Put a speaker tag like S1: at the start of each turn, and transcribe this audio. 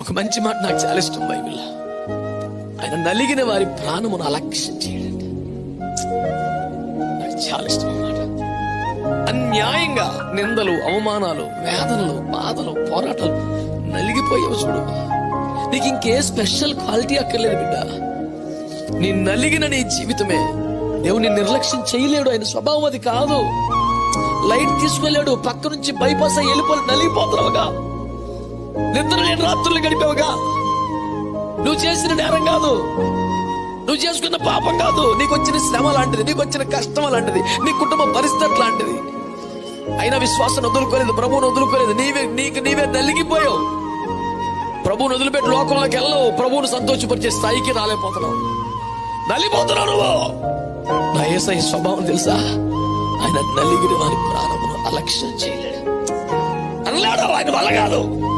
S1: ఒక మంచి మాట నాకు చాలా ఇష్టం బైబిల్. ఆయన నలిగిన వారి ప్రాణమును అలక్ష్యం చేయడండి నాకు చాలా ఇష్టం మాట. అన్యాయంగా నిందలు అవమానాలు వేదనలు బాధలు పోరాటాలు నలిగిపోయావు చూడు. నీకు ఇంకే స్పెషల్ క్వాలిటీ అక్కర్లేదు బిడ్డ. నీ నలిగిన నీ జీవితమే దేవుని నిర్లక్ష్యం చేయలేడు ఆయన స్వభావం అది కాదు. లైట్ తీసుకెళ్ళాడు పక్క నుంచి బైపాస్ అయ్యి వెళ్ళిపోయి నలిగిపోతున్నావుగా. నిద్ర లేని రాత్రులు గడిపావుగా. నువ్వు చేసిన నేరం కాదు. నువ్వు చేసుకున్న పాపం కాదు. నీకు వచ్చిన శ్రమ లాంటిది నీకు వచ్చిన కష్టం లాంటిది నీ కుటుంబ పరిస్థితి లాంటిది. అయినా విశ్వాసం వదులుకోలేదు ప్రభువును వదులుకోలేదు. నీవే నీకు నీవే నలిగిపోయావు. ప్రభువును వదిలిపెట్టి లోకంలోకి వెళ్ళవు. ప్రభువును సంతోషపరిచే స్థాయికి రాలేకపోతున్నావు. నలిపోతున్నావు నువ్వు. నా ఏసై స్వభావం తెలుసా? ఆయన నలిగిన వారి ప్రాణమును అలక్ష్యం చేయలేడు. అనలేడు ఆయన వల్ల కాదు.